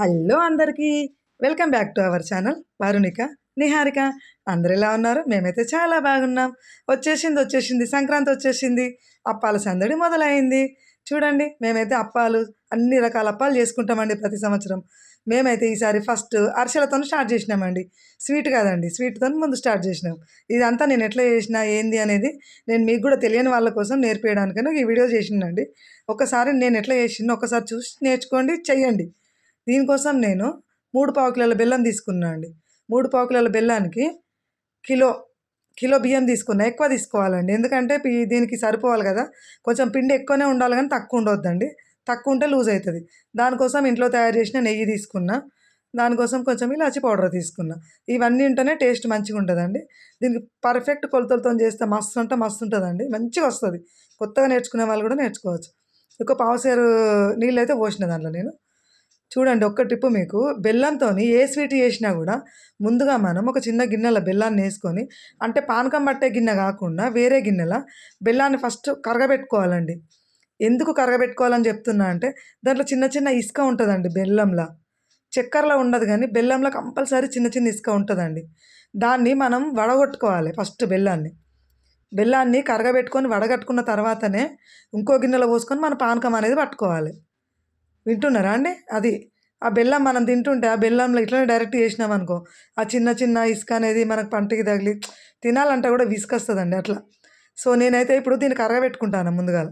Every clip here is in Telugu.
హలో అందరికీ. Welcome back to our channel. Varunika Niharika. అందరు ఎలా ఉన్నారు? మేమైతే చాలా బాగున్నాం. వచ్చేసింది వచ్చేసింది. సంక్రాంతి వచ్చేసింది. అప్పాల సందడి మొదలైంది. చూడండి మేమైతే అప్పాలు అన్ని రకాల అప్పాలు చేసుకుంటామండి ప్రతి సంవత్సరం. మేమైతే ఈసారి ఫస్ట్ అరిసెలతో స్టార్ట్ చేసినామండి. స్వీట్ కాదండి స్వీట్తో ముందు స్టార్ట్ చేసినాం. ఇదంతా నేను ఎట్లా చేసినా ఏంది అనేది నేను మీకు కూడా తెలియని వాళ్ళ కోసం నేర్పించడానికని ఈ వీడియో చేసిందండి ఒకసారి నేను ఎట్లా చేసినా ఒకసారి చూసి నేర్చుకోండి చెయ్యండి. దీనికోసం నేను మూడు పావు కిలోల బెల్లం తీసుకున్నా అండి. మూడు పావు కిలోల బెల్లానికి కిలో కిలో బియ్యం తీసుకున్నా ఎక్కువ తీసుకోవాలండి. ఎందుకంటే దీనికి సరిపోవాలి కదా. కొంచెం పిండి ఎక్కువనే ఉండాలి కానీ తక్కువ ఉండొద్దండి. తక్కువ ఉంటే లూజ్ అవుతుంది దానికోసం ఇంట్లో తయారు చేసిన నెయ్యి తీసుకున్నా దానికోసం కొంచెం ఇలాచి పౌడర్ తీసుకున్నా. ఇవన్నీ ఉంటేనే టేస్ట్ మంచిగా ఉంటుందండి. దీనికి పర్ఫెక్ట్ కొలతలతో చేస్తే మస్తు ఉంటే మస్తు ఉంటుందండి. మంచిగా వస్తుంది. కొత్తగా నేర్చుకునే వాళ్ళు కూడా నేర్చుకోవచ్చు. ఒక పావుసేరు నీళ్ళు అయితే పోసిన దాంట్లో నేను. చూడండి ఒక్క టిప్పు మీకు. బెల్లంతో ఏ స్వీట్ చేసినా కూడా ముందుగా మనం ఒక చిన్న గిన్నెలో బెల్లాన్ని వేసుకొని అంటే పానకం పట్టే గిన్నె కాకుండా వేరే గిన్నెలో బెల్లాన్ని ఫస్ట్ కరగబెట్టుకోవాలండి. ఎందుకు కరగబెట్టుకోవాలని చెప్తున్నా అంటే దాంట్లో చిన్న చిన్న ఇసుక ఉంటుందండి బెల్లంలో. చక్కెరలో ఉండదు కానీ బెల్లంలో కంపల్సరీ చిన్న చిన్న ఇసుక ఉంటుందండి. దాన్ని మనం వడగొట్టుకోవాలి ఫస్ట్ బెల్లాన్ని. బెల్లాన్ని కరగబెట్టుకొని వడగట్టుకున్న తర్వాతనే ఇంకో గిన్నెలో పోసుకొని మన పానకం అనేది పట్టుకోవాలి. వింటున్నారా అండి? అది ఆ బెల్లం మనం తింటుంటే ఆ బెల్లంలో ఇట్లనే డైరెక్ట్ చేసినాం అనుకో ఆ చిన్న చిన్న ఇసుక అనేది మనకు పంటకి తగిలి తినాలంటే కూడా విసుకొస్తుందండి అట్లా. సో నేనైతే ఇప్పుడు దీన్ని కరగబెట్టుకుంటాను ముందుగా.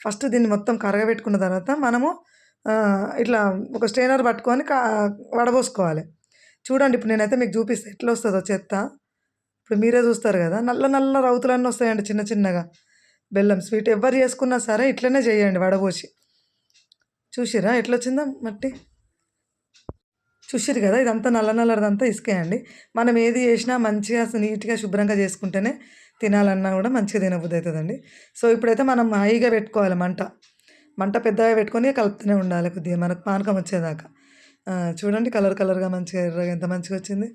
ఫస్ట్ దీన్ని మొత్తం కరగబెట్టుకున్న తర్వాత మనము ఇట్లా ఒక స్ట్రైనర్ పట్టుకొని వడబోసుకోవాలి. చూడండి ఇప్పుడు నేనైతే మీకు చూపిస్తాను ఎట్లా వస్తుందో చెత్త. ఇప్పుడు మీరే చూస్తారు కదా నల్ల నల్ల రౌతులన్నీ వస్తాయండి చిన్న చిన్నగా. బెల్లం స్వీట్ ఎవరు చేసుకున్నా సరే ఇట్లనే చేయండి వడబోసి. చూసిరా ఎట్లా వచ్చిందో మట్టి? చూసిరు కదా ఇదంతా నల్ల నల్లదంతా ఇసుకే అండి మనం ఏది చేసినా మంచిగా నీట్గా శుభ్రంగా చేసుకుంటేనే తినాలన్నా కూడా మంచిగా తినబుద్ధి అవుతుందండి. సో ఇప్పుడైతే మనం హైగా పెట్టుకోవాలి మంట. మంట పెద్దగా పెట్టుకొని కలుపుతూనే ఉండాలి కొద్దిగా మనకు పానకం వచ్చేదాకా. చూడండి కలర్ కలర్గా మంచిగా ఎర్రగా ఎంత మంచిగా వచ్చింది.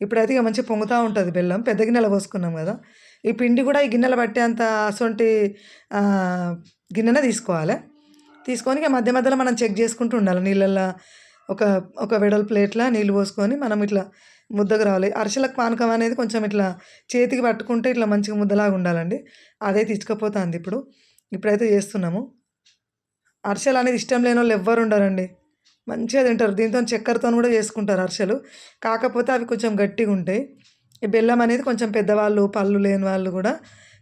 ఇప్పుడైతే ఇక మంచిగా పొంగుతూ ఉంటుంది బెల్లం. పెద్ద గిన్నెలో పోసుకున్నాం కదా. ఈ పిండి కూడా ఈ గిన్నెలో పట్టేంత అసొంటి గిన్నెనే తీసుకోవాలి. తీసుకొని ఇక మధ్య మధ్యలో మనం చెక్ చేసుకుంటూ ఉండాలి. నీళ్ళల్లో ఒక ఒక వెడల్ ప్లేట్లో నీళ్ళు పోసుకొని మనం ఇట్లా ముద్దకు రావాలి. అరిసెలకు పానకం అనేది కొంచెం ఇట్లా చేతికి పట్టుకుంటే ఇట్లా మంచిగా ముద్దలాగా ఉండాలండి. అదే తీసుకుపోతుంది ఇప్పుడు. ఇప్పుడైతే చేస్తున్నాము. అరిసెలు అనేది ఇష్టం లేని వాళ్ళు ఎవ్వరు ఉండరండి. మంచిగా తింటారు. దీంతో చక్కెరతో కూడా చేసుకుంటారు అరిసెలు. కాకపోతే అవి కొంచెం గట్టిగా ఉంటాయి. ఈ బెల్లం అనేది కొంచెం పెద్దవాళ్ళు పళ్ళు లేని వాళ్ళు కూడా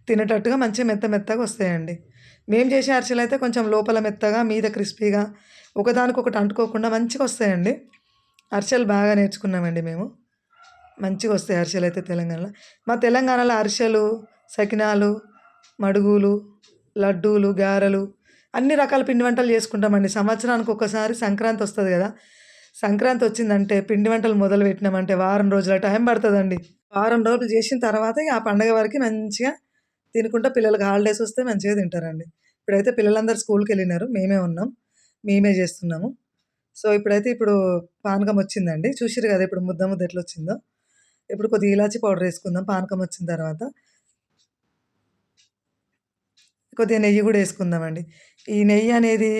తినేటట్టుగా మంచిగా మెత్త మెత్తగా వస్తాయండి. మేము చేసే అరిసెలు అయితే కొంచెం లోపల మెత్తగా మీద క్రిస్పీగా ఒకదానికొకటి అంటుకోకుండా మంచిగా వస్తాయండి. అరిసెలు బాగా నేర్చుకున్నామండి మేము. మంచిగా వస్తాయి అరిసెలు అయితే తెలంగాణలో. మా తెలంగాణలో అరిసెలు సకినాలు మడుగులు లడ్డూలు గారెలు అన్ని రకాల పిండి వంటలు చేసుకుంటామండి. సంవత్సరానికి ఒకసారి సంక్రాంతి వస్తుంది కదా. సంక్రాంతి వచ్చిందంటే పిండి వంటలు మొదలు పెట్టినామంటే వారం రోజుల టైం పడుతుందండి. వారం రోజులు చేసిన తర్వాత ఆ పండగ వరకు మంచిగా తినుకుంటా పిల్లలకి హాలిడేస్ వస్తే మంచిగా తింటారండి. ఇప్పుడైతే పిల్లలందరూ స్కూల్కి వెళ్ళినారు. మేమే ఉన్నాం. మేమే చేస్తున్నాము. సో ఇప్పుడైతే ఇప్పుడు పానకం వచ్చిందండి. చూసిరు కదా ఇప్పుడు ముద్ద ముద్ద ఎట్లా వచ్చిందో ఇప్పుడు కొద్దిగా ఇలాచి పౌడర్ వేసుకుందాం. పానకం వచ్చిన తర్వాత కొద్దిగా నెయ్యి కూడా వేసుకుందామండి. ఈ నెయ్యి అనేది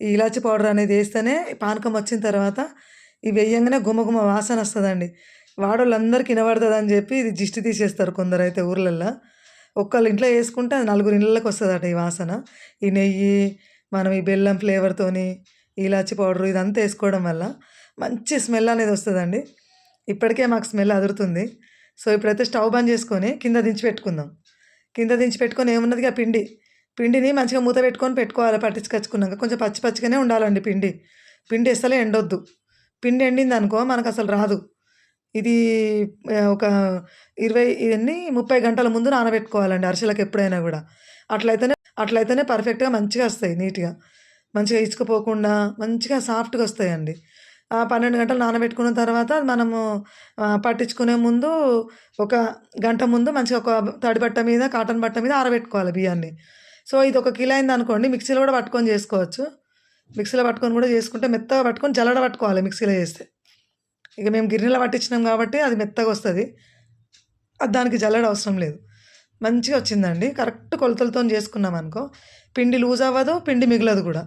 ఈ ఇలాచి పౌడర్ అనేది వేస్తేనే పానకం వచ్చిన తర్వాత ఇవి వేయంగానే గుమగుమ వాసన వస్తుందండి. వాడోళ్ళందరికీ వినబడుతుంది అని చెప్పి ఇది దిష్టి తీసేస్తారు కొందరు అయితే ఊర్లల్లో. ఒక్కళ్ళ ఇంట్లో వేసుకుంటే అది నలుగురు ఇళ్ళకి వస్తుందట ఈ వాసన. ఈ నెయ్యి మనం ఈ బెల్లం ఫ్లేవర్తోని ఇలాచి పౌడర్ ఇదంతా వేసుకోవడం వల్ల మంచి స్మెల్ అనేది వస్తుందండి. ఇప్పటికే మాకు స్మెల్ అదురుతుంది. సో ఇప్పుడైతే స్టవ్ బంద్ చేసుకొని కింద దించి పెట్టుకుందాం. కింద దించి పెట్టుకొని ఏమున్నది పిండి. పిండిని మంచిగా మూత పెట్టుకొని పెట్టుకోవాలి పట్టించుకొచ్చుకున్నాక కొంచెం పచ్చి పచ్చిగానే ఉండాలండి పిండి. పిండి వేస్తలే ఎండొద్దు. పిండి ఎండింది అనుకో మనకు అసలు రాదు. ఇది ఒక ఇరవై ఇవన్నీ ముప్పై గంటల ముందు నానబెట్టుకోవాలండి అరిసెలకు ఎప్పుడైనా కూడా. అట్లయితేనే అట్లయితేనే పర్ఫెక్ట్గా మంచిగా వస్తాయి నీట్గా. మంచిగా ఇచ్చుకుపోకుండా మంచిగా సాఫ్ట్గా వస్తాయండి. ఆ పన్నెండు గంటలు నానబెట్టుకున్న తర్వాత మనము పట్టించుకునే ముందు ఒక గంట ముందు మంచిగా ఒక తడి బట్ట మీద కాటన్ బట్ట మీద ఆరబెట్టుకోవాలి బియ్యాన్ని. సో ఇది ఒక కిలో అయింది అనుకోండి మిక్సీలో కూడా పట్టుకొని చేసుకోవచ్చు. మిక్సీలో పట్టుకొని కూడా చేసుకుంటే మెత్తగా పట్టుకొని జల్లడ పట్టుకోవాలి మిక్సీలో చేస్తే. ఇక మేము గిన్నెలో పట్టించినాం కాబట్టి అది మెత్తగా వస్తుంది. అది దానికి జల్లడ అవసరం లేదు. మంచిగా వచ్చిందండి. కరెక్ట్ కొలతలతో చేసుకున్నాం అనుకో. పిండి లూజ్ అవ్వదు పిండి మిగలదు కూడా.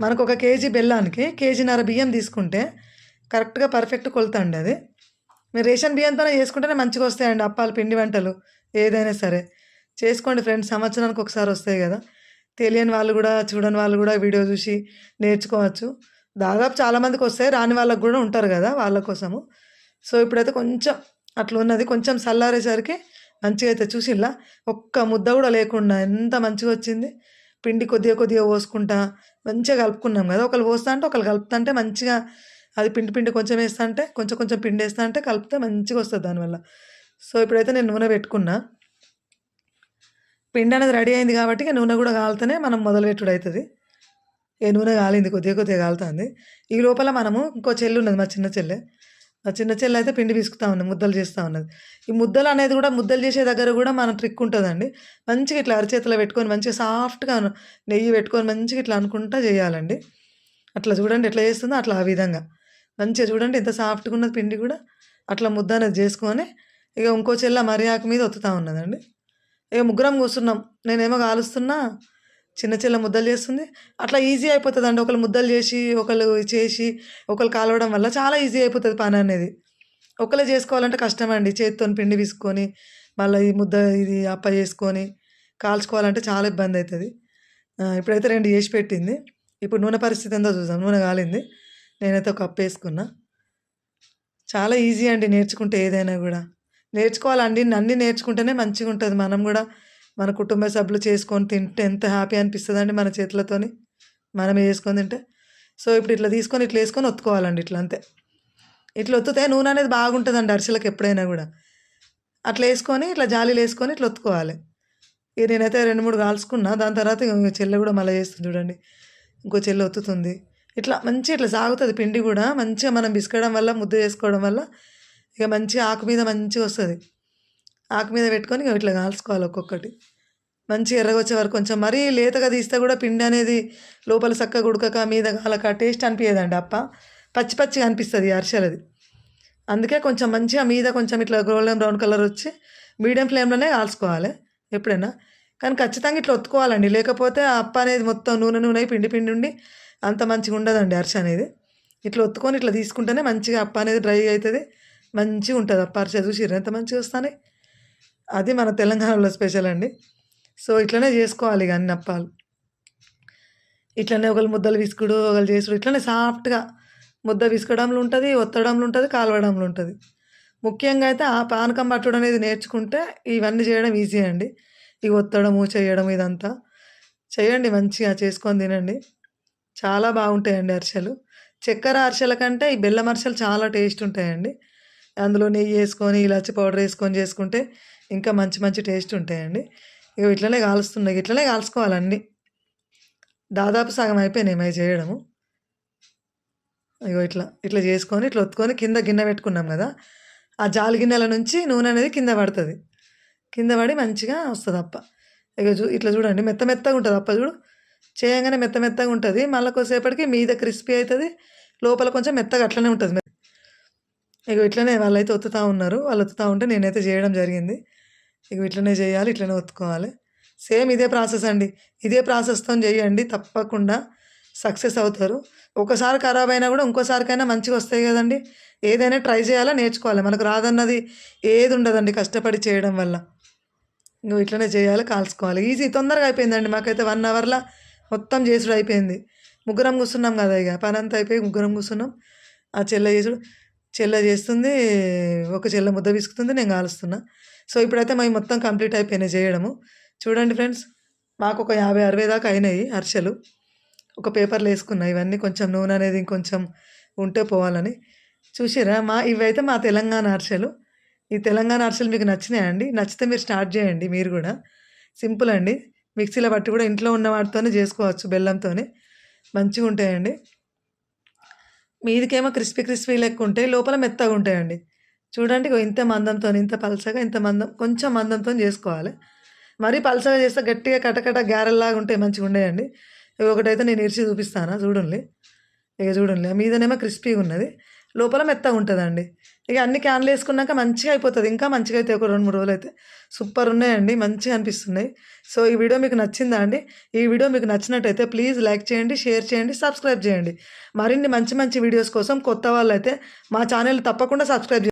మనకు ఒక కేజీ బెల్లానికి కేజీన్నర బియ్యం తీసుకుంటే కరెక్ట్గా పర్ఫెక్ట్ కొలత అండి అది. మీరు రేషన్ బియ్యంతోనే చేసుకుంటేనే మంచిగా వస్తాయండి అప్పాలు పిండి వంటలు ఏదైనా సరే. చేసుకోండి ఫ్రెండ్స్ సంవత్సరానికి ఒకసారి వస్తాయి కదా. తెలియని వాళ్ళు కూడా చూడని వాళ్ళు కూడా వీడియో చూసి నేర్చుకోవచ్చు. దాదాపు చాలామందికి వస్తాయి రాని వాళ్ళకు కూడా ఉంటారు కదా వాళ్ళ కోసము. సో ఇప్పుడైతే కొంచెం అట్లా ఉన్నది కొంచెం చల్లారేసరికి మంచిగా అయితే చూసిల్లా. ఒక్క ముద్ద కూడా లేకుండా ఎంత మంచిగా వచ్చింది. పిండి కొద్దిగా కొద్దిగా పోసుకుంటా మంచిగా కలుపుకున్నాం కదా. ఒకళ్ళు పోస్తా అంటే ఒకళ్ళు కలుపుతా అంటే మంచిగా అది పిండి పిండి కొంచెం వేస్తా అంటే కొంచెం కొంచెం పిండి వేస్తా అంటే కలిపితే మంచిగా వస్తుంది దానివల్ల. సో ఇప్పుడైతే నేను నూనె పెట్టుకున్నా. పిండి అనేది రెడీ అయింది కాబట్టి నూనె కూడా కాలితేనే మనం మొదలుపెట్టుడు అవుతుంది ఏ నూనె కాలింది కొద్దిగా కొద్దిగా కాలుతుంది. ఈ లోపల మనము ఇంకో చెల్లి ఉన్నది మా చిన్న చెల్లె. మా చిన్న చెల్లె అయితే పిండి పిసుకుతా ఉన్నది ముద్దలు చేస్తూ ఉన్నది. ఈ ముద్దలు అనేది కూడా ముద్దలు చేసే దగ్గర కూడా మన ట్రిక్ ఉంటుందండి. మంచిగా ఇట్లా అరచేతిలో పెట్టుకొని మంచిగా సాఫ్ట్గా నెయ్యి పెట్టుకొని మంచిగా ఇట్లా అనుకుంటా చేయాలండి. అట్లా చూడండి ఎట్లా చేస్తుందో అట్లా ఆ విధంగా. మంచిగా చూడండి ఎంత సాఫ్ట్గా ఉన్నది పిండి కూడా. అట్లా ముద్ద అనేది చేసుకొని ఇక ఇంకో చెల్ల మరి మీద ఒత్తుతా ఉన్నదండి. ఇక ముగ్గురం కూర్చున్నాం. నేనేమో కాలుస్తున్నా చిన్న చిన్న ముద్దలు చేస్తుంది. అట్లా ఈజీ అయిపోతుంది అండి ఒకళ్ళు ముద్దలు చేసి ఒకళ్ళు చేసి ఒకళ్ళు కాలవడం వల్ల చాలా ఈజీ అయిపోతుంది పని అనేది. ఒకళ్ళే చేసుకోవాలంటే కష్టం అండి చేతితో పిండి తీసుకొని మళ్ళీ ఈ ముద్ద ఇది అప్ప చేసుకొని కాల్చుకోవాలంటే చాలా ఇబ్బంది అవుతుంది ఇప్పుడైతే రెండు చేసి పెట్టింది. ఇప్పుడు నూనె పరిస్థితి ఎంతో చూద్దాం. నూనె కాలింది. నేనైతే ఒక కప్పు వేసుకున్నా. చాలా ఈజీ అండి నేర్చుకుంటే ఏదైనా కూడా. నేర్చుకోవాలండి. అన్నీ నేర్చుకుంటేనే మంచిగా ఉంటుంది మనం కూడా మన కుటుంబ సభ్యులు చేసుకొని తింటే ఎంత హ్యాపీ అనిపిస్తుందండి మన చేతులతోని? మనమే చేసుకొని తింటే. సో ఇప్పుడు ఇట్లా తీసుకొని ఇట్లా వేసుకొని ఒత్తుకోవాలండి ఇట్లా అంతే. ఇట్లా ఒత్తుతే నూనె అనేది బాగుంటుందండి అరిసెలకు ఎప్పుడైనా కూడా. అట్లా వేసుకొని ఇట్లా జాలీలు వేసుకొని ఇట్లా ఒత్తుకోవాలి. ఇక నేనైతే రెండు మూడు కాల్చుకున్నా దాని తర్వాత ఇంకో చెల్లె కూడా మళ్ళీ చేస్తుంది చూడండి. ఇంకో చెల్లె ఒత్తుతుంది. ఇట్లా మంచి ఇట్లా సాగుతుంది పిండి కూడా. మంచిగా మనం బిస్కడం వల్ల ముద్ద చేసుకోవడం వల్ల ఇక మంచిగా ఆకు మీద మంచిగా వస్తుంది. ఆకు మీద పెట్టుకొని ఇట్లా కాల్చుకోవాలి ఒక్కొక్కటి. మంచి ఎర్రగా వచ్చే వరకు కొంచెం మరీ లేతగా తీస్తే కూడా పిండి అనేది లోపల చక్కగా ఉడకక మీద కాలక టేస్ట్ అనిపించదండి అప్ప. పచ్చి పచ్చిగా అనిపిస్తుంది అరిసెలది. అందుకే కొంచెం మంచిగా మీద కొంచెం ఇట్లా గోల్డెన్ బ్రౌన్ కలర్ వచ్చి మీడియం ఫ్లేమ్లోనే కాల్చుకోవాలి ఎప్పుడైనా. కానీ ఖచ్చితంగా ఇట్లా ఒత్తుకోవాలండి. లేకపోతే ఆ అప్ప అనేది మొత్తం నూనె నూనె పిండి పిండి ఉండి అంత మంచిగా ఉండదండి అరిసె అనేది. ఇట్లా ఒత్తుకొని ఇట్లా తీసుకుంటేనే మంచిగా అప్ప అనేది డ్రై అవుతుంది. మంచిగా ఉంటుంది అప్ప అరిసె. చూసి ఎంత మంచిగా వస్తాయి అది మన తెలంగాణలో స్పెషల్ అండి. సో ఇట్లనే చేసుకోవాలి ఇక అన్ని అప్పాలు. ఇట్లనే ఒకళ్ళు ముద్దలు విసుకుడు ఒకళ్ళు చేసుడు ఇట్లనే సాఫ్ట్గా ముద్ద విసుకడంలో ఉంటుంది ఒత్తడంలో ఉంటుంది కాలవడంలో ఉంటుంది. ముఖ్యంగా అయితే ఆ పానకం పట్టడం అనేది నేర్చుకుంటే ఇవన్నీ చేయడం ఈజీ అండి. ఇవి ఒత్తడము చేయడం ఇదంతా. చేయండి మంచిగా చేసుకొని తినండి. చాలా బాగుంటాయండి అరిసెలు. చక్కెర అరిసెల కంటే ఈ బెల్లం అరిసెలు చాలా టేస్ట్ ఉంటాయండి. అందులో నెయ్యి వేసుకొని ఇలాచి పౌడర్ వేసుకొని చేసుకుంటే ఇంకా మంచి మంచి టేస్ట్ ఉంటాయండి. ఇక ఇట్లనే కాలుస్తున్నాయి. ఇట్లనే కాల్చుకోవాలండి. దాదాపు సగం అయిపోయినాయి మై చేయడము. ఇగో ఇట్లా ఇట్లా చేసుకొని ఇట్లా ఒత్తుకొని కింద గిన్నె పెట్టుకున్నాం కదా. ఆ జాలి గిన్నెల నుంచి నూనె అనేది కింద పడుతుంది. కింద పడి మంచిగా వస్తుంది అప్ప. ఇక చూ ఇట్లా చూడండి. మెత్త మెత్తగా ఉంటుంది అప్ప చూడు. చేయగానే మెత్త మెత్తగా ఉంటుంది. మళ్ళీ కొద్దిసేపటికి మీద క్రిస్పీ అవుతుంది లోపల కొంచెం మెత్తగా అట్లనే ఉంటుంది. ఇక ఇట్లనే వాళ్ళైతే ఒత్తుతూ ఉన్నారు. వాళ్ళు ఒత్తుతూ ఉంటే నేనైతే చేయడం జరిగింది. ఇక ఇట్లనే చేయాలి ఇట్లనే ఒత్తుకోవాలి. సేమ్ ఇదే ప్రాసెస్ అండి. ఇదే ప్రాసెస్తో చేయండి తప్పకుండా సక్సెస్ అవుతారు. ఒకసారి ఖరాబ్ అయినా కూడా ఇంకోసారికైనా మంచిగా వస్తాయి కదండి. ఏదైనా ట్రై చేయాలా నేర్చుకోవాలి? మనకు రాదన్నది ఏది ఉండదండి కష్టపడి చేయడం వల్ల. నువ్వు ఇట్లనే చేయాలి కాల్చుకోవాలి. ఈజీ తొందరగా అయిపోయిందండి. మాకైతే వన్ అవర్లో మొత్తం చేసుడు అయిపోయింది. ముగ్గురం కూర్చున్నాం కదా ఇక. పని అంతా అయిపోయి ముగ్గురం కూర్చున్నాం. ఆ చెల్ల చేసుడు చెల్ల చేస్తుంది ఒక చెల్ల ముద్ద విసుకుతుంది నేను కాలుస్తున్నా. సో ఇప్పుడైతే మేము మొత్తం కంప్లీట్ అయిపోయినాయి చేయడము. చూడండి ఫ్రెండ్స్ మాకు ఒక యాభై అరవై దాకా అయినాయి అరిసెలు. ఒక పేపర్లు వేసుకున్నాయి ఇవన్నీ కొంచెం నూనె అనేది ఇంకొంచెం ఉంటే పోవాలని. చూసిరా మా ఇవైతే మా తెలంగాణ అరిసెలు. ఈ తెలంగాణ అరిసెలు మీకు నచ్చినాయండి. నచ్చితే మీరు స్టార్ట్ చేయండి మీరు కూడా. సింపుల్ అండి. మిక్సీలో బట్టి కూడా ఇంట్లో ఉన్న వాటితోనే చేసుకోవచ్చు బెల్లంతోనే. మంచిగా ఉంటాయండి మీదికేమో క్రిస్పీ క్రిస్పీ లెక్క ఉంటాయి లోపల మెత్తగా ఉంటాయండి. చూడండి ఇగో ఇంత మందంతో ఇంత పలసగా ఇంత మందం కొంచెం మందంతో చేసుకోవాలి. మరీ పలసగా చేస్తే గట్టిగా కటకట గారెల్లాగా ఉంటాయి మంచిగా ఉండేయండి. ఇవి ఒకటైతే నేను ఇరిచి చూపిస్తాను చూడండి. ఇక చూడండి మీదనేమో క్రిస్పీగా ఉన్నది. లోపల మెత్తగా ఉంటుందండి. ఇక అన్ని క్యాన్లు వేసుకున్నాక మంచిగా అయిపోతుంది. ఇంకా మంచిగా అయితే ఒక రెండు మూడు రోజులు అయితే సూపర్ ఉన్నాయండి మంచిగా అనిపిస్తున్నాయి. సో ఈ వీడియో మీకు నచ్చిందా అండి? ఈ వీడియో మీకు నచ్చినట్టయితే ప్లీజ్ లైక్ చేయండి షేర్ చేయండి సబ్స్క్రైబ్ చేయండి. మరిన్ని మంచి మంచి వీడియోస్ కోసం కొత్త వాళ్ళు అయితే మా ఛానల్ తప్పకుండా సబ్స్క్రైబ్